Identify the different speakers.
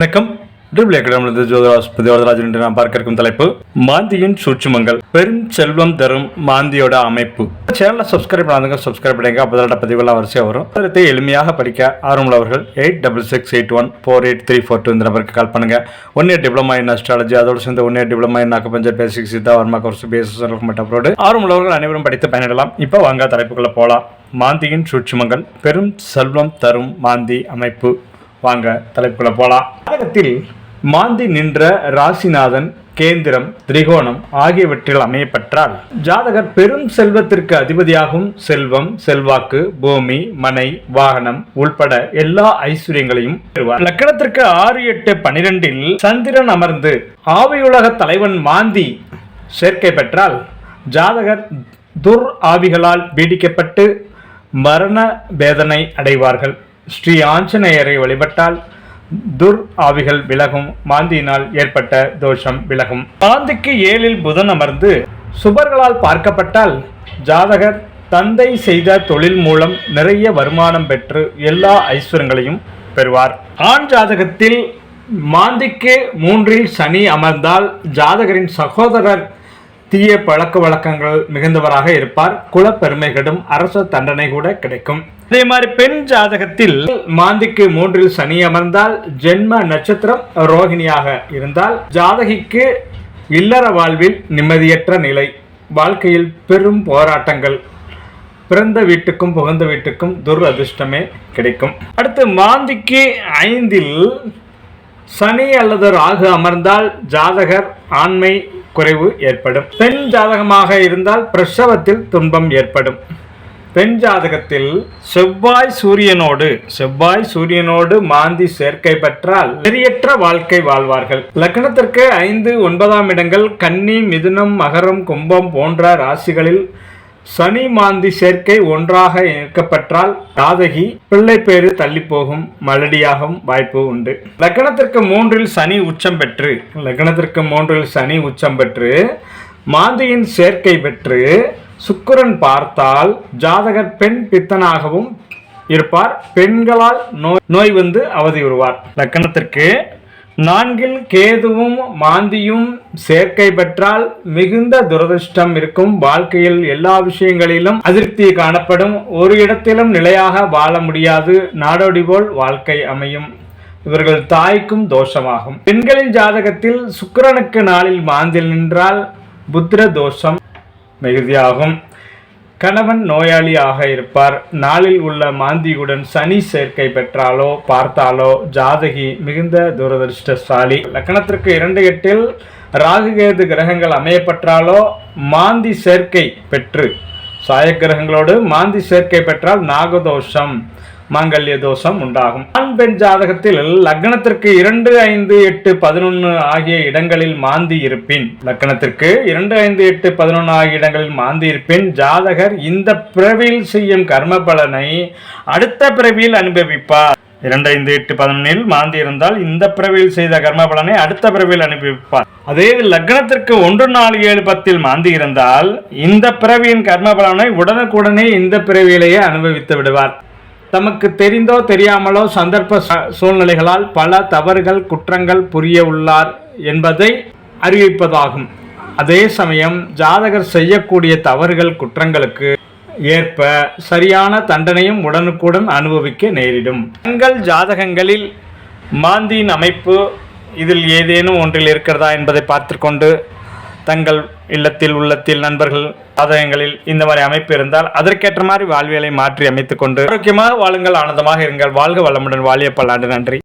Speaker 1: வணக்கம். ட்ரிபிள் அகாடமிலிருந்து ஜோதிராஸ்பதி வரதராஜன் என்று நாம் பார்க்க இருக்கும் தலைப்பு மாந்தியின் சூட்சுமங்கள் பெரும் செல்வம் தரும் மாந்தியோட அமைப்பு. சேனலை சப்ஸ்கிரைப் பண்ணாதுங்க சப்ஸ்கிரைப் பண்ணுங்க அப்போதான பதிவுலாம் வரிசையாக வரும். அதத்தை எளிமையாக படிக்க ஆர்வமுள்ளவர்கள் eight double six eight one four eight three four two இந்த நம்பருக்கு கால் பண்ணுங்க. One year diploma in astrology அதோடு சேர்ந்து one year diploma in acupuncture basic Siddha Varma course BSS மட்டும் அப்ரோடு ஆர்வமுள்ளவர்கள் அனைவரும் படித்து பயனிடலாம் இப்போ வாங்க தலைப்புகளை போகலாம் மாந்தியின் சூட்சுமங்கள் பெரும் செல்வம் தரும் மாந்தி அமைப்பு. வாங்க தலைப்புல போலாம். ஜாதகத்தில் மாந்தி நின்ற ராசிநாதன் கேந்திரம் திரிகோணம் ஆகியவற்றில் அமையப்பெற்றால் ஜாதகர் பெரும் செல்வத்திற்கு அதிபதியாகும் செல்வம் செல்வாக்கு பூமி மனை வாகனம் உள்பட எல்லா ஐஸ்வர்யங்களையும் பெறுவார். லக்கணத்திற்கு ஆறு எட்டு பனிரெண்டில் சந்திரன் அமர்ந்து ஆவியுலக தலைவன் மாந்தி சேர்க்கை பெற்றால் ஜாதகர் துர் ஆவிகளால் பீடிக்கப்பட்டு மரண வேதனை அடைவார்கள். ஸ்ரீ ஆஞ்சநேயரை வழிபட்டால் துர் ஆவிகள் விலகும் மாந்தியினால் ஏற்பட்ட தோஷம் விலகும். மாந்திக்கு ஏழில் புதன் அமர்ந்து சுபர்களால் பார்க்கப்பட்டால் ஜாதகர் தந்தை செய்த தொழில் மூலம் நிறைய வருமானம் பெற்று எல்லா ஐஸ்வரங்களையும் பெறுவார். ஆண் ஜாதகத்தில் மாந்திக்கு மூன்றில் சனி அமர்ந்தால் ஜாதகரின் சகோதரர் தீய பழக்க வழக்கங்கள் மிகுந்தவராக இருப்பார். குலப்பெருமைகளும் அரச தண்டனை கூட கிடைக்கும். அதே மாதிரி பெண் ஜாதகத்தில் மாந்திக்கு மூன்றில் சனி அமர்ந்தால் ஜென்ம நட்சத்திரம் ரோகிணியாக இருந்தால் ஜாதகிக்கு இல்லற வாழ்வில் நிம்மதியற்ற நிலை. வாழ்க்கையில் பெரும் போராட்டங்கள். பிறந்த வீட்டுக்கும் புகுந்த வீட்டுக்கும் துர் அதிர்ஷ்டமே கிடைக்கும். அடுத்து மாந்திக்கு ஐந்தில் சனி அல்லது ராகு அமர்ந்தால் ஜாதகர் ஆண்மை குறைவு ஏற்படும். பெண் ஜாதகமாக இருந்தால் பிரசவத்தில் துன்பம் ஏற்படும். பெண் ஜாதகத்தில் செவ்வாய் சூரியனோடு செவ்வாய் சூரியனோடு மாந்தி சேர்க்கை பெற்றால் நெறியற்ற வாழ்க்கை வாழ்வார்கள். லக்னத்திற்கு ஐந்து ஒன்பதாம் இடங்கள் கன்னி மிதுனம் மகரம் கும்பம் போன்ற ராசிகளில் சனி மாந்தி சேர்க்கை ஒன்றாக இணைக்கப்பட்டால் ஜாதகி பிள்ளை பேரு தள்ளி போகும் மலடியாகும் வாய்ப்பு உண்டு. லக்னத்திற்கு மூன்றில் சனி உச்சம் பெற்று லக்னத்திற்கு மூன்றில் சனி உச்சம் பெற்று மாந்தியின் சேர்க்கை பெற்று சுக்கரன் பார்த்தால் ஜாதகர் பெண் பித்தனாகவும் இருப்பார். பெண்களால் நோய் நோய் வந்து அவதியுறுவார் லக்கணத்திற்கு நான்கில் கேதுவும் மாந்தியும் சேர்க்கை பெற்றால் மிகுந்த துரதிர்ஷ்டம் இருக்கும். வாழ்க்கையில் எல்லா விஷயங்களிலும் அதிருப்தி காணப்படும். ஒரு இடத்திலும் நிலையாக வாழ முடியாது. நாடோடி போல் வாழ்க்கை அமையும். இவர்கள் தாய்க்கும் தோஷமாகும். பெண்களின் ஜாதகத்தில் சுக்கிரனுக்கு நாளில் மாந்தில் நின்றால் புத்திர தோஷம் மிகுதியாகும். கணவன் நோயாளியாக இருப்பார். நாளில் உள்ள மாந்தியுடன் சனி சேர்க்கை பெற்றாலோ பார்த்தாலோ ஜாதகி மிகுந்த துரதிருஷ்டசாலி. லக்கணத்திற்கு இரண்டு எட்டில் ராகுகேது கிரகங்கள் அமையப்பெற்றாலோ மாந்தி சேர்க்கை பெற்று சாயக்கிரகங்களோடு மாந்தி சேர்க்கை பெற்றால் நாகதோஷம். மாங்கல்ய தோஷம் உண்டாகும். ஆண் பெண் ஜாதகத்தில் லக்னத்திற்கு இரண்டு ஐந்து எட்டு பதினொன்று ஆகிய இடங்களில் மாந்தி இருப்பின். லக்னத்திற்கு இரண்டு ஐந்து எட்டு பதினொன்று ஆகிய இடங்களில் மாந்தி இருப்பின். ஜாதகர் இந்த பிறவியில் செய்யும் கர்ம பலனை அடுத்த பிறவியில் அனுபவிப்பார். இரண்டு ஐந்து எட்டு பதினொன்னில் மாந்தி இருந்தால் இந்த பிறவியில் செய்த கர்ம பலனை அடுத்த பிறவியில் அனுபவிப்பார். அதே லக்னத்திற்கு ஒன்று நாலு ஏழு பத்தில் மாந்தி இருந்தால் இந்த பிறவியின் கர்ம பலனை உடனுக்குடனே இந்த பிறவியிலேயே அனுபவித்து விடுவார். தமக்கு தெரிந்தோ தெரியாமலோ சந்தர்ப்ப ச- சூழ்நிலைகளால் பல தவறுகள் குற்றங்கள் புரிய உள்ளார் என்பதை அறிவிப்பதாகும். அதே சமயம் ஜாதகர் செய்யக்கூடிய தவறுகள் குற்றங்களுக்கு ஏற்ப சரியான தண்டனையும் உடனுக்குடன் அனுபவிக்க நேரிடும். தங்கள் ஜாதகங்களில் மாந்தியின் அமைப்பு இதில் ஏதேனும் ஒன்றில் இருக்கிறதா என்பதை பார்த்துக்கொண்டு தங்கள் இல்லத்தில் உள்ளத்தில் நண்பர்கள் ஜாதகங்களில் இந்த மாதிரி அமைப்பு இருந்தால் அதற்கேற்ற மாதிரி வாழ்வியலை மாற்றி அமைத்துக்கொண்டு ஆரோக்கியமாக வாழுங்கள் ஆனந்தமாக இருங்கள். வாழ்க வளமுடன் வாழிய பல்லாண்டு. நன்றி.